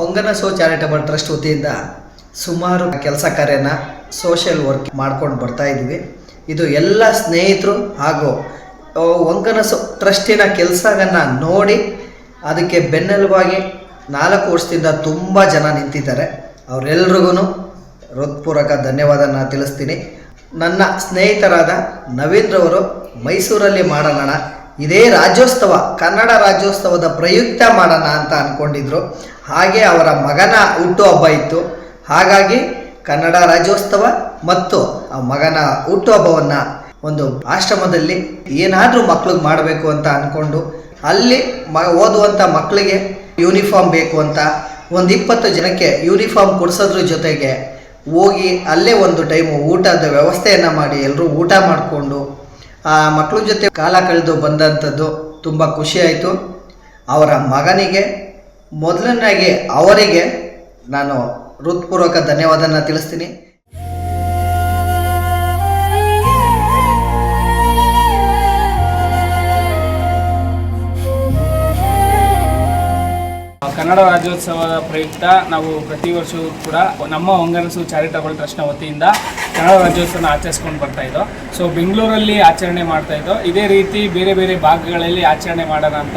ಒಂಗನಸು charitable trust ವತಿಯಿಂದ ಸುಮಾರು ಕೆಲಸ ಕಾರ್ಯನ ಸೋಷಿಯಲ್ ವರ್ಕ್ ಮಾಡ್ಕೊಂಡು ಬರ್ತಾ ಇದ್ವಿ ಇದು ಎಲ್ಲ ಸ್ನೇಹಿತರು ಹಾಗೂ ಹೊಂಗನಸು ಟ್ರಸ್ಟಿನ ಕೆಲಸವನ್ನು ನೋಡಿ ಅದಕ್ಕೆ ಬೆನ್ನೆಲುಬಾಗಿ ನಾಲ್ಕು ವರ್ಷದಿಂದ ತುಂಬ ಜನ ನಿಂತಿದ್ದಾರೆ. ಅವರೆಲ್ರಿಗೂ ಹೃತ್ಪೂರ್ವಕ ಧನ್ಯವಾದನ ತಿಳಿಸ್ತೀನಿ. ನನ್ನ ಸ್ನೇಹಿತರಾದ ನವೀನ್ರವರು ಮೈಸೂರಲ್ಲಿ ಮಾಡೋಣ ಇದೇ ರಾಜ್ಯೋತ್ಸವ ಕನ್ನಡ ರಾಜ್ಯೋತ್ಸವದ ಪ್ರಯುಕ್ತ ಮಾಡೋಣ ಅಂತ ಅಂದ್ಕೊಂಡಿದ್ರು ಹಾಗೆ ಅವರ ಮಗನ ಹುಟ್ಟುಹಬ್ಬ ಇತ್ತು. ಹಾಗಾಗಿ ಕನ್ನಡ ರಾಜ್ಯೋತ್ಸವ ಮತ್ತು ಆ ಮಗನ ಹುಟ್ಟುಹಬ್ಬವನ್ನು ಒಂದು ಆಶ್ರಮದಲ್ಲಿ ಏನಾದರೂ ಮಕ್ಳಿಗೆ ಮಾಡಬೇಕು ಅಂತ ಅಂದ್ಕೊಂಡು ಅಲ್ಲಿ ಮ ಓದುವಂಥ ಮಕ್ಕಳಿಗೆ ಯೂನಿಫಾರ್ಮ್ ಬೇಕು ಅಂತ ಒಂದು ಇಪ್ಪತ್ತು ಜನಕ್ಕೆ ಯೂನಿಫಾರ್ಮ್ ಕೊಡಿಸೋದ್ರ ಜೊತೆಗೆ ಹೋಗಿ ಅಲ್ಲೇ ಒಂದು ಟೈಮು ಊಟದ ವ್ಯವಸ್ಥೆಯನ್ನು ಮಾಡಿ ಎಲ್ಲರೂ ಊಟ ಮಾಡಿಕೊಂಡು ಆ ಮಕ್ಕಳ ಜೊತೆ ಕಾಲ ಕಳೆದು ಬಂದಂಥದ್ದು ತುಂಬ ಖುಷಿಯಾಯಿತು ಅವರ ಮಗನಿಗೆ ಮೊದಲನೇ ಅವರಿಗೆ ನಾನು ಹೃತ್ಪೂರ್ವಕ ಧನ್ಯವಾದನ ತಿಳಿಸ್ತೀನಿ. ಕನ್ನಡ ರಾಜ್ಯೋತ್ಸವದ ಪ್ರಯುಕ್ತ ನಾವು ಪ್ರತಿ ವರ್ಷವೂ ಕೂಡ ನಮ್ಮ ಹೊಂಗನಸು ಚಾರಿಟಬಲ್ ಟ್ರಸ್ಟ್ನ ವತಿಯಿಂದ ಕನ್ನಡ ರಾಜ್ಯೋತ್ಸವನ ಆಚರಿಸ್ಕೊಂಡು ಬರ್ತಾ ಇದ್ದೋ. ಸೊ ಬೆಂಗಳೂರಲ್ಲಿ ಆಚರಣೆ ಮಾಡ್ತಾ ಇದ್ದೋ. ಇದೇ ರೀತಿ ಬೇರೆ ಬೇರೆ ಭಾಗಗಳಲ್ಲಿ ಆಚರಣೆ ಮಾಡೋಣ ಅಂತ.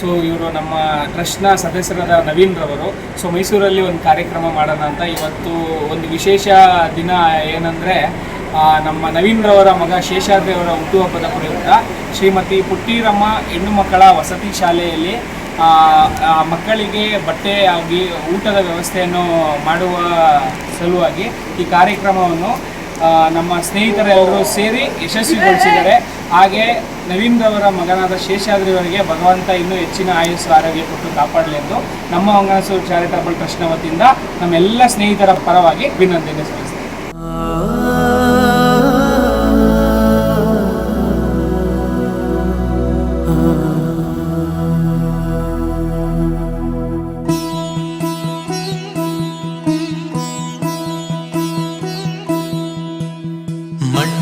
ಸೊ ಇವರು ನಮ್ಮ ಟ್ರಸ್ಟ್ನ ಸದಸ್ಯರಾದ ನವೀನ್ ರವರು. ಸೊ ಮೈಸೂರಲ್ಲಿ ಒಂದು ಕಾರ್ಯಕ್ರಮ ಮಾಡೋಣ ಅಂತ. ಇವತ್ತು ಒಂದು ವಿಶೇಷ ದಿನ ಏನಂದರೆ ನಮ್ಮ ನವೀನ್ ರವರ ಮಗ ಶೇಷಾದ್ರಿ ಅವರ ಹುಟ್ಟುಹಬ್ಬದ ಪ್ರಯುಕ್ತ. ಶ್ರೀಮತಿ ಪುಟ್ಟಿರಮ್ಮ ಹೆಣ್ಣು ಮಕ್ಕಳ ವಸತಿ ಶಾಲೆಯಲ್ಲಿ ಮಕ್ಕಳಿಗೆ ಬಟ್ಟೆ ಆಗಿ ಊಟದ ವ್ಯವಸ್ಥೆಯನ್ನು ಮಾಡುವ ಸಲುವಾಗಿ ಈ ಕಾರ್ಯಕ್ರಮವನ್ನು ನಮ್ಮ ಸ್ನೇಹಿತರೆಲ್ಲರೂ ಸೇರಿ ಯಶಸ್ವಿಗೊಳಿಸಿದ್ದಾರೆ. ಹಾಗೆ ನವೀನ್ ರವರ ಮಗನಾದ ಶೇಷಾದ್ರಿ ಅವರಿಗೆ ಭಗವಂತ ಇನ್ನೂ ಹೆಚ್ಚಿನ ಆಯುಸ್ಸು, ಆರೋಗ್ಯ ಕೊಟ್ಟು ಕಾಪಾಡಲಿ ಎಂದು ನಮ್ಮ ಮಂಗನಸು ಚಾರಿಟಬಲ್ ಟ್ರಸ್ಟ್ನ ವತಿಯಿಂದ ನಮ್ಮೆಲ್ಲ ಸ್ನೇಹಿತರ ಪರವಾಗಿ ಅಭಿನಂದನೆ ಸಲ್ಲಿಸ್ತೇನೆ.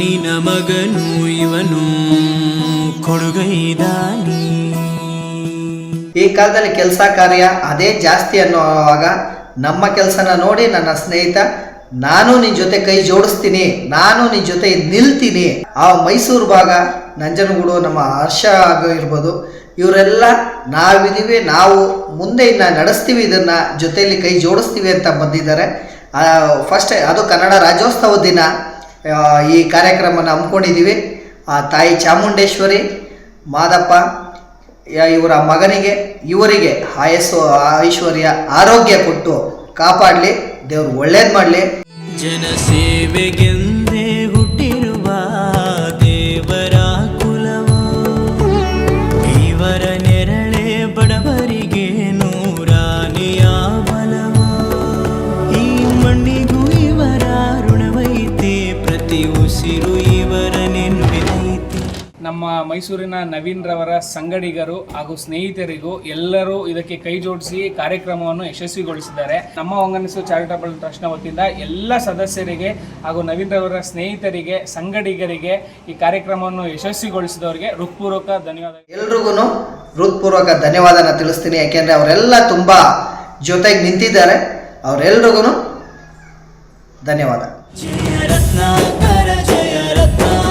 ಮಣ್ಣಿನ ಮಗನು ಇವನು ಕೊಡುಗೈದಾನಿ ಈ ಕಾಲದಲ್ಲಿ ಕೆಲಸ ಕಾರ್ಯ ಅದೇ ಜಾಸ್ತಿ ಅನ್ನೋವಾಗ ನಮ್ಮ ಕೆಲಸನ ನೋಡಿ ನನ್ನ ಸ್ನೇಹಿತ, ನಾನು ನಿನ್ನ ಜೊತೆ ಕೈ ಜೋಡಿಸ್ತೀನಿ, ನಾನು ನಿನ್ನ ಜೊತೆ ನಿಲ್ತೀನಿ. ಆ ಮೈಸೂರು ಭಾಗ ನಂಜನಗೂಡು, ನಮ್ಮ ಹರ್ಷ ಆಗಿರ್ಬೋದು ಇವರೆಲ್ಲ ನಾವಿದ್ದೀವಿ ನಾವು ಮುಂದೆ ಇನ್ನು ನಡೆಸ್ತೀವಿ, ಇದನ್ನು ಜೊತೆಯಲ್ಲಿ ಕೈ ಜೋಡಿಸ್ತೀವಿ ಅಂತ ಬಂದಿದ್ದಾರೆ. ಫಸ್ಟ್ ಅದು ಕನ್ನಡ ರಾಜ್ಯೋತ್ಸವ ದಿನ. ಈ ಕಾರ್ಯಕ್ರಮನ ಹಮ್ಮಿಕೊಂಡಿದ್ದೀವಿ. ಆ, ತಾಯಿ ಚಾಮುಂಡೇಶ್ವರಿ, ಮಾದಪ್ಪ ಇವರ ಮಗನಿಗೆ, ಇವರಿಗೆ ಆಯಸ್ಸು, ಐಶ್ವರ್ಯ, ಆರೋಗ್ಯ ಕೊಟ್ಟು ಕಾಪಾಡಲಿ. ದೇವ್ರು ಒಳ್ಳೇದು ಮಾಡಲಿ. ಜನಸೇವೆಗೆಂದೇ ಉಸಿರು ಇವರ ನೆನ್ಪಿನೈತೆ ನಮ್ಮ ಮೈಸೂರಿನ ನವೀನ್ ರವರ ಸಂಗಡಿಗರು ಹಾಗೂ ಸ್ನೇಹಿತರಿಗೂ ಎಲ್ಲರೂ ಇದಕ್ಕೆ ಕೈ ಜೋಡಿಸಿ ಕಾರ್ಯಕ್ರಮವನ್ನು ಯಶಸ್ವಿಗೊಳಿಸಿದ್ದಾರೆ. ನಮ್ಮ ಒಂಗನಿಸು ಚಾರಿಟಬಲ್ ಟ್ರಸ್ಟ್ನ ವತಿಯಿಂದ ಎಲ್ಲ ಸದಸ್ಯರಿಗೆ ಹಾಗೂ ನವೀನ್ ರವರ ಸ್ನೇಹಿತರಿಗೆ ಸಂಗಡಿಗರಿಗೆ ಈ ಕಾರ್ಯಕ್ರಮವನ್ನು ಯಶಸ್ವಿಗೊಳಿಸಿದವರಿಗೆ ಹೃತ್ಪೂರ್ವಕ ಧನ್ಯವಾದ. ಎಲ್ರಿಗೂ ಹೃತ್ಪೂರ್ವಕ ಧನ್ಯವಾದನ ತಿಳಿಸ್ತೀನಿ. ಯಾಕೆಂದರೆ ಅವರೆಲ್ಲ ತುಂಬ ಜೊತೆಗೆ ನಿಂತಿದ್ದಾರೆ. ಅವರೆಲ್ರಿಗೂ ಧನ್ಯವಾದ. Yeah.